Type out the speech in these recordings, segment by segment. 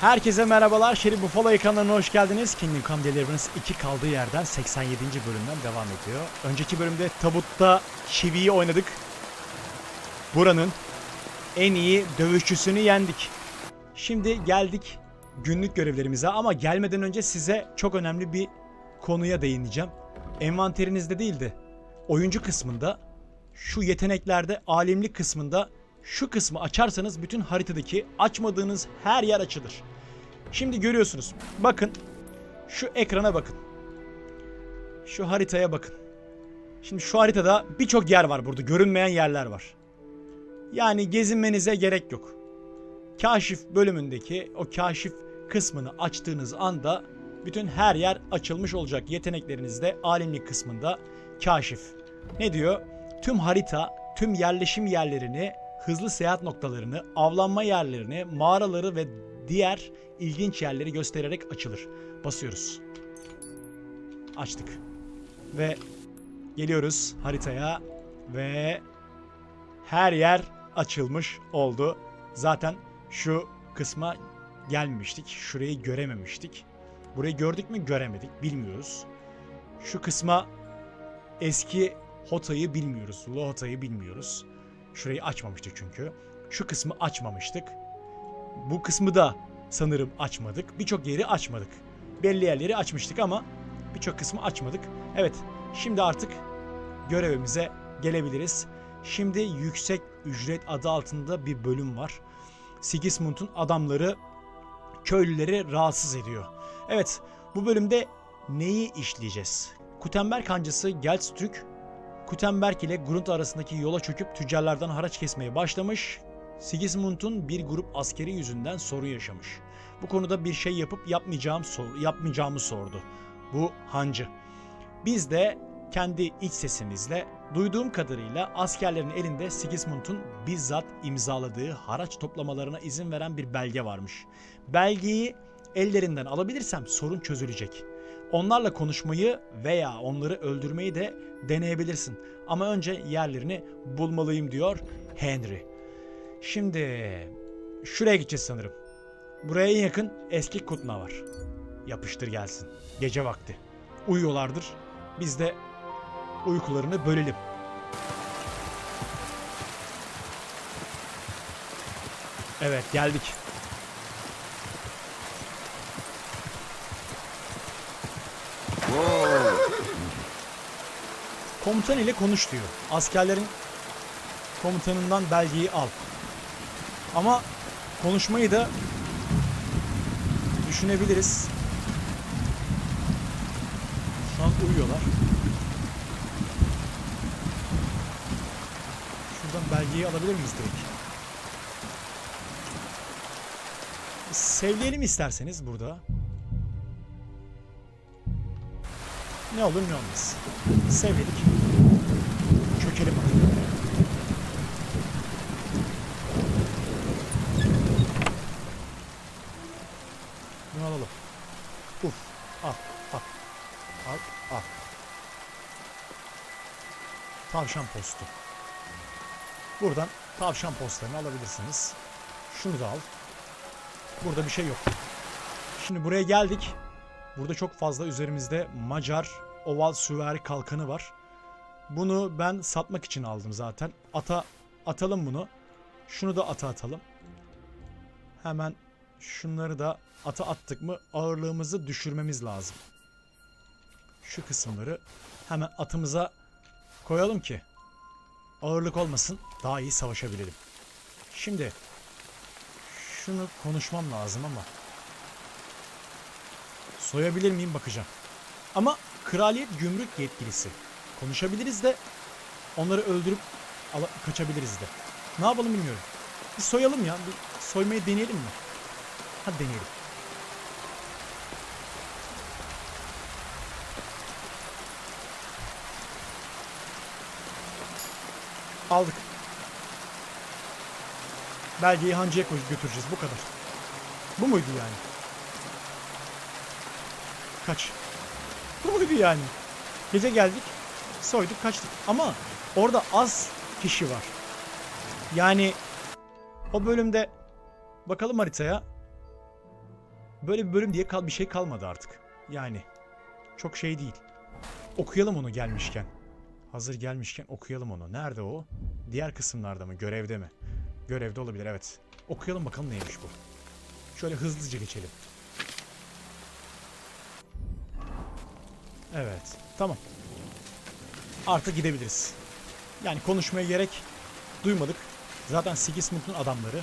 Herkese merhabalar. Şerif Buffalo ekranlarına hoş geldiniz. Kingdom Come Deliverance 2 kaldığı yerden 87. bölümden devam ediyor. Önceki bölümde tabutta Şivi'yi oynadık. Buranın en iyi dövüşçüsünü yendik. Şimdi geldik günlük görevlerimize ama gelmeden önce size çok önemli bir konuya değineceğim. Envanterinizde değil de oyuncu kısmında şu yeteneklerde alemlik kısmında şu kısmı açarsanız bütün haritadaki açmadığınız her yer açılır. Şimdi görüyorsunuz. Bakın şu ekrana bakın. Şu haritaya bakın. Şimdi şu haritada birçok yer var burada. Görünmeyen yerler var. Yani gezinmenize gerek yok. Kaşif bölümündeki o kaşif kısmını açtığınız anda bütün her yer açılmış olacak. Yeteneklerinizde alemlik kısmında kaşif. Ne diyor? Tüm harita, tüm yerleşim yerlerini, hızlı seyahat noktalarını, avlanma yerlerini, mağaraları ve diğer ilginç yerleri göstererek açılır. Basıyoruz. Açtık. Ve geliyoruz haritaya ve her yer açılmış oldu. Zaten şu kısma gelmemiştik. Şurayı görememiştik. Burayı gördük mü göremedik. Bilmiyoruz. Şu kısma eski Hota'yı bilmiyoruz. Sulu Hota'yı bilmiyoruz. Şurayı açmamıştık çünkü. Şu kısmı açmamıştık. Bu kısmı da sanırım açmadık. Birçok yeri açmadık. Belli yerleri açmıştık ama birçok kısmı açmadık. Evet, şimdi artık görevimize gelebiliriz. Şimdi yüksek ücret adı altında bir bölüm var. Sigismund'un adamları köylüleri rahatsız ediyor. Evet, bu bölümde neyi işleyeceğiz? Kutenberg hancısı Gelstürk, Kutenberg ile Grunt arasındaki yola çöküp tüccarlardan haraç kesmeye başlamış. Sigismund'un bir grup askeri yüzünden sorun yaşamış. Bu konuda bir şey yapıp yapmayacağım sor, yapmayacağımı sordu. Bu hancı. Biz de kendi iç sesimizle duyduğum kadarıyla askerlerin elinde Sigismund'un bizzat imzaladığı haraç toplamalarına izin veren bir belge varmış. Belgeyi ellerinden alabilirsem sorun çözülecek. Onlarla konuşmayı veya onları öldürmeyi de deneyebilirsin. Ama önce yerlerini bulmalıyım diyor Henry. Şimdi şuraya gideceğiz sanırım. Buraya en yakın eski Kutna var. Yapıştır gelsin. Gece vakti. Uyuyorlardır. Biz de uykularını bölelim. Evet geldik. Komutan ile konuş diyor. Askerlerin komutanından belgeyi al. Ama konuşmayı da düşünebiliriz. Şu an uyuyorlar. Şuradan belgeyi alabilir miyiz direkt? Sevleyelim isterseniz burada. Ne olur ne olmaz. Sevledik. Çökelim bakalım. Bunu alalım. Uf. Al. Al. Al. Al. Tavşan postu. Buradan tavşan postlarını alabilirsiniz. Şunu da al. Burada bir şey yok. Şimdi buraya geldik. Burada çok fazla üzerimizde Macar oval süvari kalkanı var. Bunu ben satmak için aldım zaten. Ata atalım bunu. Şunu da ata atalım. Hemen şunları da ata attık mı ağırlığımızı düşürmemiz lazım. Şu kısımları hemen atımıza koyalım ki ağırlık olmasın daha iyi savaşabilelim. Şimdi şunu konuşmam lazım ama soyabilir miyim bakacağım. Ama kraliyet gümrük yetkilisi. Konuşabiliriz de onları öldürüp ala- kaçabiliriz de. Ne yapalım bilmiyorum. Bir soyalım ya. Bir soymayı deneyelim mi? Hadi deneyelim. Aldık. Belgeyi hancıya götüreceğiz bu kadar. Bu muydu yani? Kaç. Bu muydu yani? Gece geldik, soyduk, kaçtık. Ama orada az kişi var. Yani o bölümde bakalım haritaya. böyle bir bölüm diye kal bir şey kalmadı artık. Yani çok şey değil. Okuyalım onu gelmişken. Hazır gelmişken okuyalım onu. Nerede o? Diğer kısımlarda mı? Görevde mi? Görevde olabilir evet. Okuyalım bakalım neymiş bu. Şöyle hızlıca geçelim. Evet. Tamam. Artık gidebiliriz. Yani konuşmaya gerek duymadık. Zaten Sigismund'un adamları.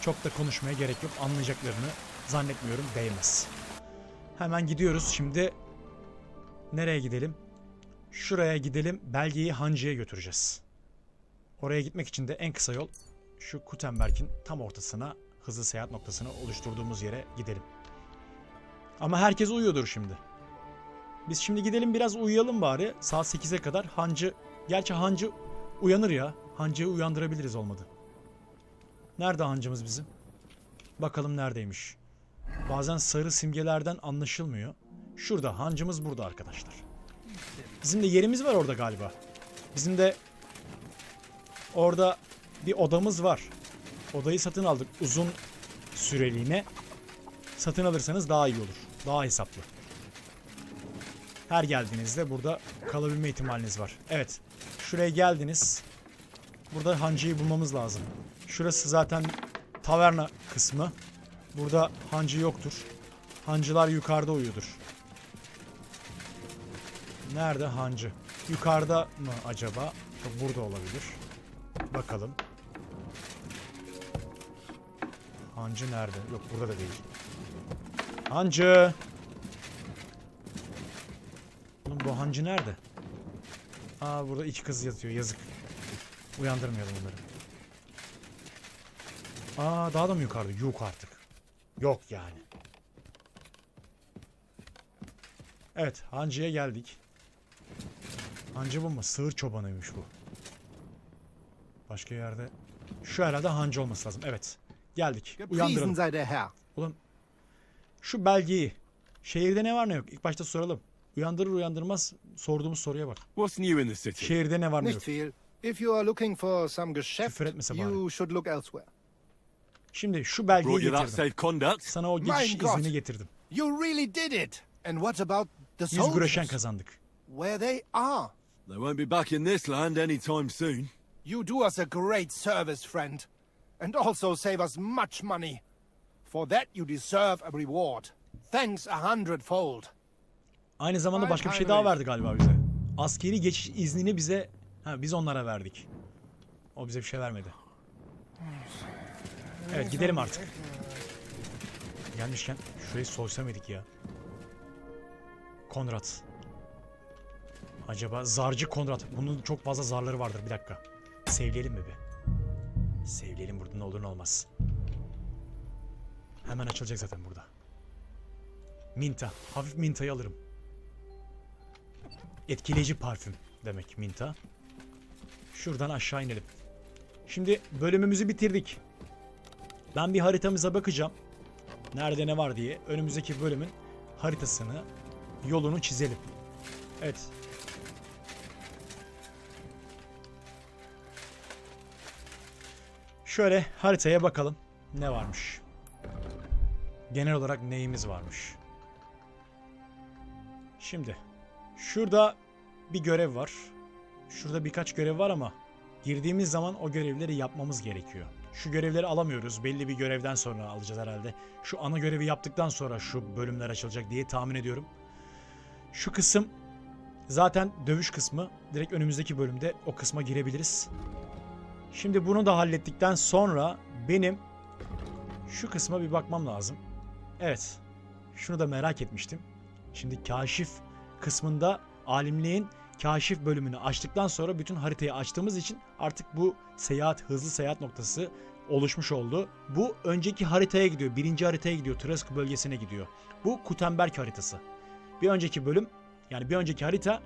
Çok da konuşmaya gerek yok. Anlayacaklarını zannetmiyorum değmez. Hemen gidiyoruz. Şimdi nereye gidelim? Şuraya gidelim. Belgeyi Hancı'ya götüreceğiz. Oraya gitmek için de en kısa yol şu Kutenberg'in tam ortasına hızlı seyahat noktasını oluşturduğumuz yere gidelim. Ama herkes uyuyordur şimdi. Biz şimdi gidelim biraz uyuyalım bari. Saat 8'e kadar Hancı... Gerçi Hancı uyanır ya. Hancı'yı uyandırabiliriz olmadı. Nerede hancımız bizim? Bakalım neredeymiş. Bazen sarı simgelerden anlaşılmıyor. Şurada hancımız burada arkadaşlar. Bizim de yerimiz var orada galiba. Bizim de orada bir odamız var. Odayı satın aldık uzun süreliğine. Satın alırsanız daha iyi olur. Daha hesaplı. Her geldiğinizde burada kalabilme ihtimaliniz var. Evet. Şuraya geldiniz. Burada hancıyı bulmamız lazım. Şurası zaten taverna kısmı. Burada hancı yoktur. Hancılar yukarıda uyuyordur. Nerede hancı? Yukarıda mı acaba? Burada olabilir. Bakalım. Hancı nerede? Yok burada da değil. Hancı! Oğlum bu hancı nerede? Aa burada iki kız yatıyor yazık. Uyandırmayalım onları. Aa daha da mı yukarıda? Yok artık. Yok yani. Evet hancıya geldik. Hancı bu mu? Sığır çobanıymış bu. Başka yerde... Şu herhalde hancı olması lazım. Evet. Geldik. Uyandıralım. Ulan şu belgeyi şehirde ne var ne yok ilk başta soralım. Uyandırır uyandırmaz sorduğumuz soruya bak. What's new in the city? Şehirde ne var ne yok. If you are looking for some Geschäft, you should look elsewhere. Şimdi şu belgeyi getirdim. Sana o geçiş iznini getirdim. You really did it. And what about the Biz güreşen soldiers? kazandık. Where they are. They won't be back in this land anytime soon. You do us a great service, friend. And also save us much money. For that you deserve a reward. Thanks a hundredfold. Aynı zamanda başka bir şey daha verdi galiba bize. Askeri geçiş iznini bize ha, biz onlara verdik. O bize bir şey vermedi. Evet gidelim artık. Gelmişken şurayı soysam mıydık ya? Konrad. Acaba zarcı Konrad. Bunun çok fazla zarları vardır bir dakika. Sevleyelim mi be? Sevleyelim burada ne olur ne olmaz. Hemen açılacak zaten burada. Minta. Hafif mintayı alırım. Etkileyici parfüm demek minta. Şuradan aşağı inelim. Şimdi bölümümüzü bitirdik. Ben bir haritamıza bakacağım. Nerede ne var diye. Önümüzdeki bölümün haritasını, yolunu çizelim. Evet. Şöyle haritaya bakalım. Ne varmış? Genel olarak neyimiz varmış? Şimdi şurada bir görev var. Şurada birkaç görev var ama girdiğimiz zaman o görevleri yapmamız gerekiyor. Şu görevleri alamıyoruz. Belli bir görevden sonra alacağız herhalde. Şu ana görevi yaptıktan sonra şu bölümler açılacak diye tahmin ediyorum. Şu kısım zaten dövüş kısmı. Direkt önümüzdeki bölümde o kısma girebiliriz. Şimdi bunu da hallettikten sonra benim şu kısma bir bakmam lazım. Evet. Şunu da merak etmiştim. Şimdi kaşif kısmında alimliğin kaşif bölümünü açtıktan sonra bütün haritayı açtığımız için artık bu seyahat, hızlı seyahat noktası oluşmuş oldu. Bu önceki haritaya gidiyor. Birinci haritaya gidiyor. Trask bölgesine gidiyor. Bu Kutenberg haritası. Bir önceki bölüm yani bir önceki harita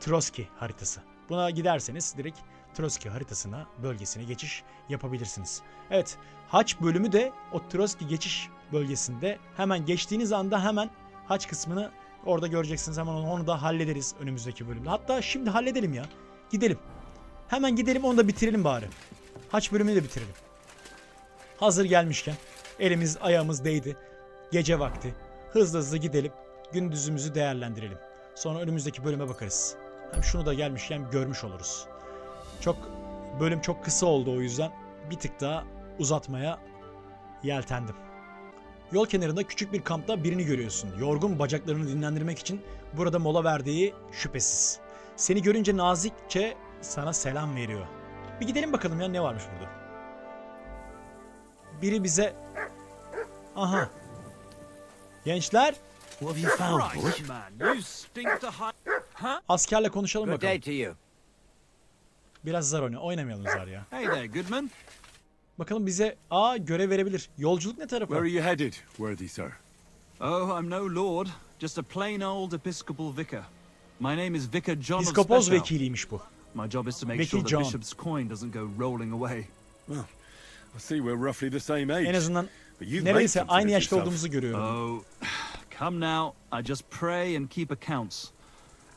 Troski haritası. Buna giderseniz direkt Troski haritasına, bölgesine geçiş yapabilirsiniz. Evet, Haç bölümü de o Troski geçiş bölgesinde hemen geçtiğiniz anda hemen Haç kısmını orada göreceksiniz. Hemen onu, da hallederiz önümüzdeki bölümde. Hatta şimdi halledelim ya. Gidelim. Hemen gidelim onu da bitirelim bari. Haç bölümünü de bitirelim. Hazır gelmişken elimiz ayağımız değdi. Gece vakti. Hızlı hızlı gidelim. Gündüzümüzü değerlendirelim. Sonra önümüzdeki bölüme bakarız. Hem şunu da gelmişken görmüş oluruz. Çok bölüm çok kısa oldu o yüzden bir tık daha uzatmaya yeltendim. Yol kenarında küçük bir kampta birini görüyorsun. Yorgun bacaklarını dinlendirmek için burada mola verdiği şüphesiz. Seni görünce nazikçe sana selam veriyor. Bir gidelim bakalım ya ne varmış burada. Biri bize... Aha. Gençler askerle konuşalım bakalım. Biraz zar oyna. Oynamayalım zar ya. Hey there, Goodman. Bakalım bize aa görev verebilir. Yolculuk ne tarafa? Where are you headed, worthy sir? Oh, I'm no lord, just a plain old Episcopal vicar. My name is Vicar John of Piskopoz vekiliymiş bu. My job is to make Vicky sure the John. bishop's coin doesn't go rolling away. I see we're roughly the same age. En azından But you've made neredeyse something aynı yaşta yourself. olduğumuzu görüyorum. Oh, come now. I just pray and keep accounts.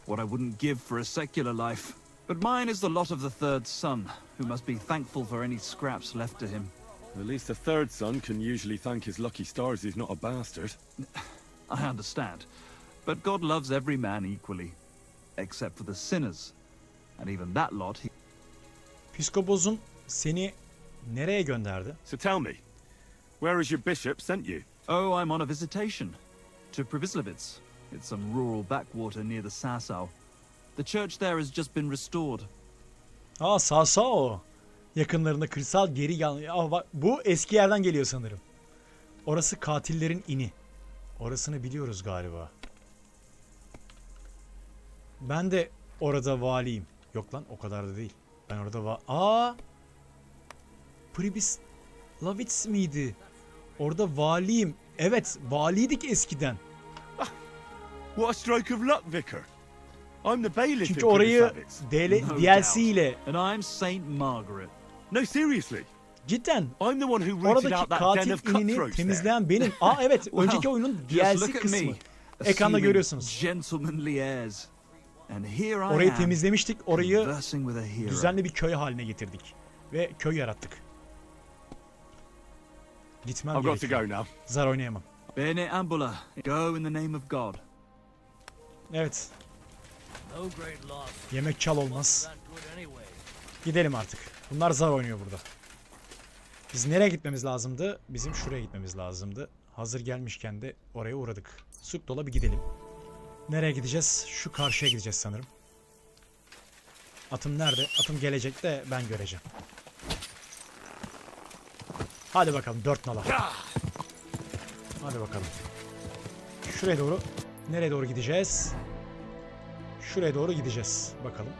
What I wouldn't give for a secular life. But mine is the lot of the third son, who must be thankful for any scraps left to him. At least the third son can usually thank his lucky stars he's not a bastard. I understand. But God loves every man equally, except for the sinners. And even that lot, he Piskopozun seni nereye gönderdi? So tell me, where has your bishop sent you? Oh, I'm on a visitation to Previslevitz. It's some rural backwater near the Sasau. The church there has just been restored. Aa Sasa o. Yakınlarında kırsal geri yan... Aa, bak, bu eski yerden geliyor sanırım. Orası katillerin ini. Orasını biliyoruz galiba. Ben de orada valiyim. Yok lan o kadar da değil. Ben orada va... Aa! Pribis Lavitz miydi? Orada valiyim. Evet valiydik eskiden. What a stroke of luck, vicar. I'm the bailiff Çünkü orayı. DL, No DLC doubt. ile And I'm Saint Margaret. No, seriously. cidden I'm the one who rooted Oradaki out that den katil of inini cutthroats there. temizleyen benim. Aa evet önceki oyunun Just DLC look at kısmı. me. Ekranda assuming görüyorsunuz. Gentlemanly airs. And here I Orayı am, temizlemiştik. Orayı conversing with a hero. düzenli bir köy haline getirdik. Ve köy yarattık. Gitmem I've got to gerekiyor. go now. Zar oynayamam. Bene Ambula, go in the name of God. Evet. Yemek çal olmaz. Gidelim artık. Bunlar zar oynuyor burada. Biz nereye gitmemiz lazımdı? Bizim şuraya gitmemiz lazımdı. Hazır gelmişken de oraya uğradık. Sukdola bir gidelim. Nereye gideceğiz? Şu karşıya gideceğiz sanırım. Atım nerede? Atım gelecek de ben göreceğim. Hadi bakalım dört nala. Hadi bakalım. Şuraya doğru. Nereye doğru gideceğiz? Şuraya doğru gideceğiz. Bakalım.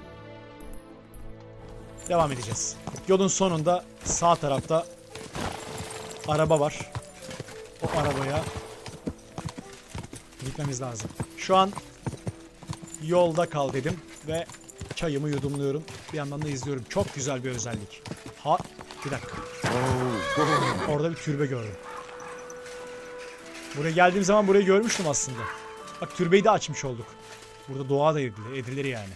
Devam edeceğiz. Yolun sonunda sağ tarafta araba var. O arabaya gitmemiz lazım. Şu an yolda kal dedim ve çayımı yudumluyorum. Bir yandan da izliyorum. Çok güzel bir özellik. Ha bir dakika. Orada bir türbe gördüm. Buraya geldiğim zaman burayı görmüştüm aslında. Bak türbeyi de açmış olduk. Burada dua da edilir, edilir yani.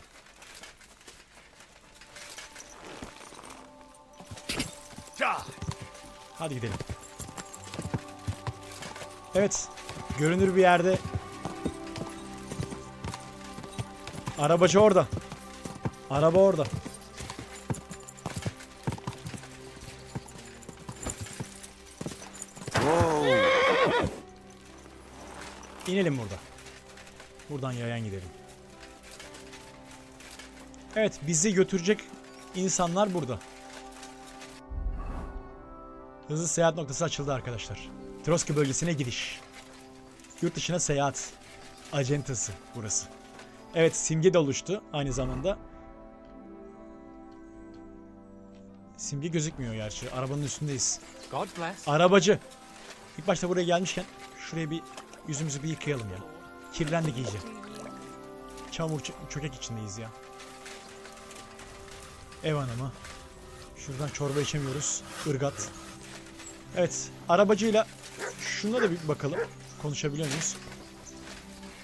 Hadi gidelim. Evet. Görünür bir yerde. Arabacı orada. Araba orada. İnelim burada. Buradan yayan gidelim. Evet bizi götürecek insanlar burada. Hızlı seyahat noktası açıldı arkadaşlar. Troski bölgesine gidiş. Yurt dışına seyahat. Acentası burası. Evet simge de oluştu aynı zamanda. Simge gözükmüyor gerçi. Arabanın üstündeyiz. God bless. Arabacı. İlk başta buraya gelmişken şuraya bir yüzümüzü bir yıkayalım ya. Kirlendik iyice. Çamur çökek içindeyiz ya. Ev hanımı. Şuradan çorba içemiyoruz. Irgat. Evet. Arabacıyla şuna da bir bakalım. Konuşabiliyor muyuz?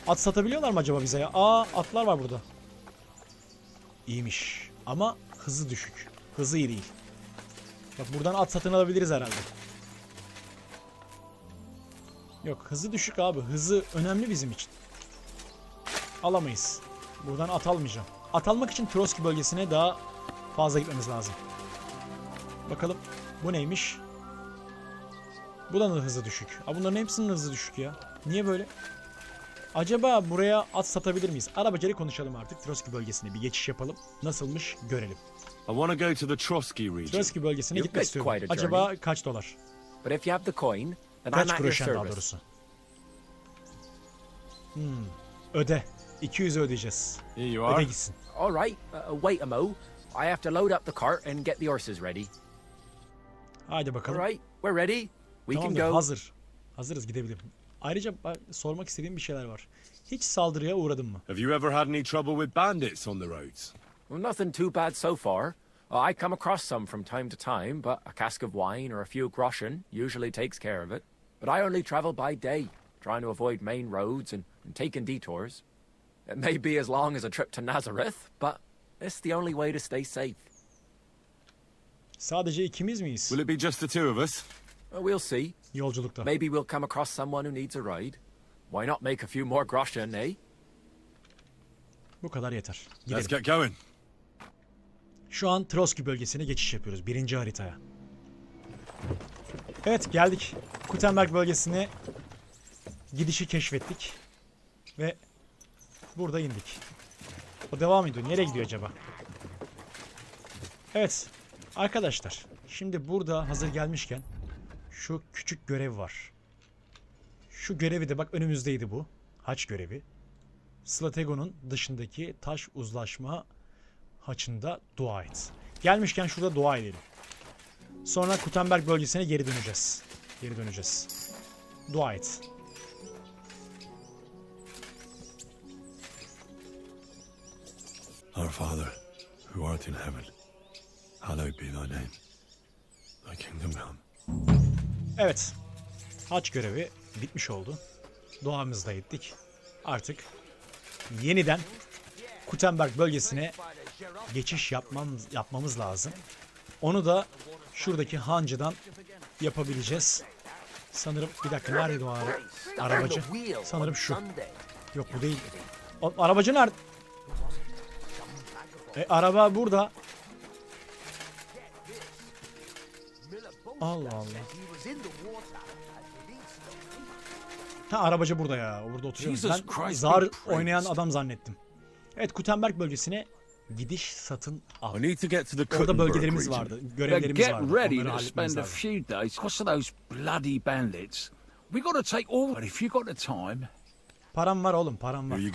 At satabiliyorlar mı acaba bize ya? Aa atlar var burada. İyiymiş. Ama hızı düşük. Hızı iyi değil. Bak buradan at satın alabiliriz herhalde. Yok hızı düşük abi. Hızı önemli bizim için. Alamayız. Buradan at almayacağım. At almak için Trotsky bölgesine daha fazla gitmemiz lazım. Bakalım bu neymiş? Bu da hızı düşük. Aa, bunların hepsinin hızı düşük ya. Niye böyle? Acaba buraya at satabilir miyiz? Arabacıyla konuşalım artık. Trotsky bölgesine bir geçiş yapalım. Nasılmış görelim. I want to go to the Trotsky region. Trotsky bölgesine gitmek istiyorum. Acaba kaç dolar? But if you have the coin, then I'm Kaç kuruşen daha doğrusu. Hmm. Öde. 200 ödeyeceğiz. Here you Öde are. gitsin. All right, uh, wait a mo. I have to load up the cart and get the horses ready. Haydi bakalım. right, we're ready. We can Tamamdır. go. Hazır. Hazırız gidebilirim. Ayrıca ben sormak istediğim bir şeyler var. Hiç saldırıya uğradın mı? Have you ever had any trouble with bandits on the roads? Well, nothing too bad so far. Uh, I come across some from time to time, but a cask of wine or a few groschen usually takes care of it. But I only travel by day, trying to avoid main roads and, and taking detours. It may be as long as a trip to Nazareth, but it's the only way to stay safe. Sadece ikimiz miyiz Will it be just the two of us? Well, we'll see. yolculukta? Maybe we'll come across someone who needs a ride. Why not make a few more groschen, eh? Bu kadar yeter. Let's Gidelim. get going. Şu an Trotsky bölgesine geçiş yapıyoruz. Birinci haritaya. Evet geldik. Gutenberg bölgesine gidişi keşfettik. Ve burada indik. O devam ediyor. Nereye gidiyor acaba? Evet. Arkadaşlar. Şimdi burada hazır gelmişken şu küçük görev var. Şu görevi de bak önümüzdeydi bu. Haç görevi. Stratego'nun dışındaki taş uzlaşma haçında dua et. Gelmişken şurada dua edelim. Sonra Gutenberg bölgesine geri döneceğiz. Geri döneceğiz. Dua et. Our Father, who art in heaven, hallowed be thy name. Thy kingdom come. Evet. Haç görevi bitmiş oldu. Duamızı da ettik. Artık yeniden Gutenberg bölgesine geçiş yapmamız, yapmamız lazım. Onu da şuradaki hancıdan yapabileceğiz. Sanırım bir dakika nerede o ara- arabacı? Sanırım şu. Yok bu değil. O, arabacı nerede? E, araba burada. Allah Allah. Ha arabacı burada ya. Burada oturuyormuş. Jesus Ben zar oynayan adam zannettim. Evet Gutenberg bölgesine gidiş satın al. I need to get to the Orada bölgelerimiz region. vardı. Görevlerimiz get vardı. ready Onları to halletmemiz spend a lazım. few days because of those bloody bandits. We got to take all. But if you got the time, Param var oğlum param var. Here you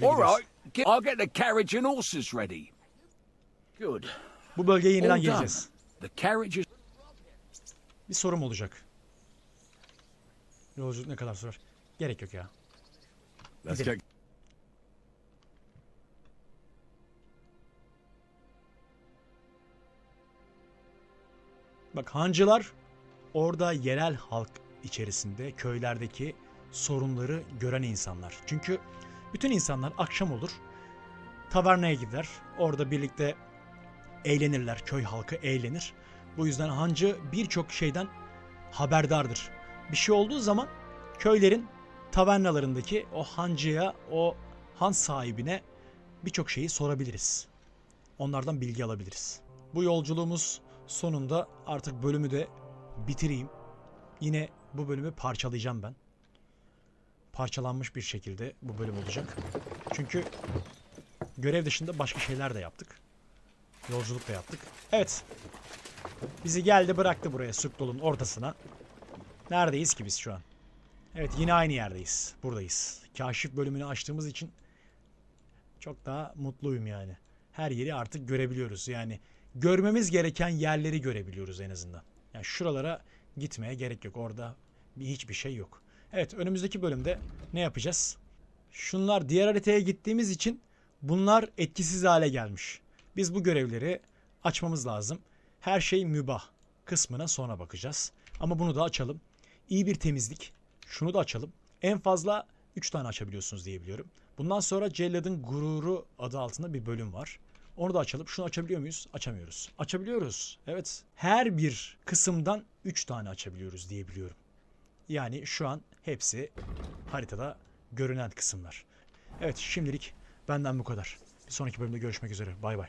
go. All right. I'll get the carriage and horses ready. Good. Bu bölgeye yeniden is Bir sorum olacak. Yolculuk ne kadar sürer? Gerek yok ya. Gidelim. Bak hancılar orada yerel halk içerisinde köylerdeki sorunları gören insanlar. Çünkü bütün insanlar akşam olur tavernaya gider. Orada birlikte eğlenirler. Köy halkı eğlenir. Bu yüzden hancı birçok şeyden haberdardır. Bir şey olduğu zaman köylerin tavernalarındaki o hancıya, o han sahibine birçok şeyi sorabiliriz. Onlardan bilgi alabiliriz. Bu yolculuğumuz sonunda artık bölümü de bitireyim. Yine bu bölümü parçalayacağım ben. Parçalanmış bir şekilde bu bölüm olacak. Çünkü görev dışında başka şeyler de yaptık. Yolculuk da yaptık. Evet. Bizi geldi bıraktı buraya Sukdol'un ortasına. Neredeyiz ki biz şu an? Evet yine aynı yerdeyiz. Buradayız. Kaşif bölümünü açtığımız için çok daha mutluyum yani. Her yeri artık görebiliyoruz. Yani görmemiz gereken yerleri görebiliyoruz en azından. Yani şuralara gitmeye gerek yok. Orada bir hiçbir şey yok. Evet önümüzdeki bölümde ne yapacağız? Şunlar diğer haritaya gittiğimiz için bunlar etkisiz hale gelmiş. Biz bu görevleri açmamız lazım. Her şey mübah kısmına sonra bakacağız. Ama bunu da açalım. İyi bir temizlik. Şunu da açalım. En fazla 3 tane açabiliyorsunuz diye biliyorum. Bundan sonra Cellad'ın Gururu adı altında bir bölüm var. Onu da açalım. Şunu açabiliyor muyuz? Açamıyoruz. Açabiliyoruz. Evet. Her bir kısımdan 3 tane açabiliyoruz diye biliyorum. Yani şu an hepsi haritada görünen kısımlar. Evet şimdilik benden bu kadar. Bir sonraki bölümde görüşmek üzere. Bay bay.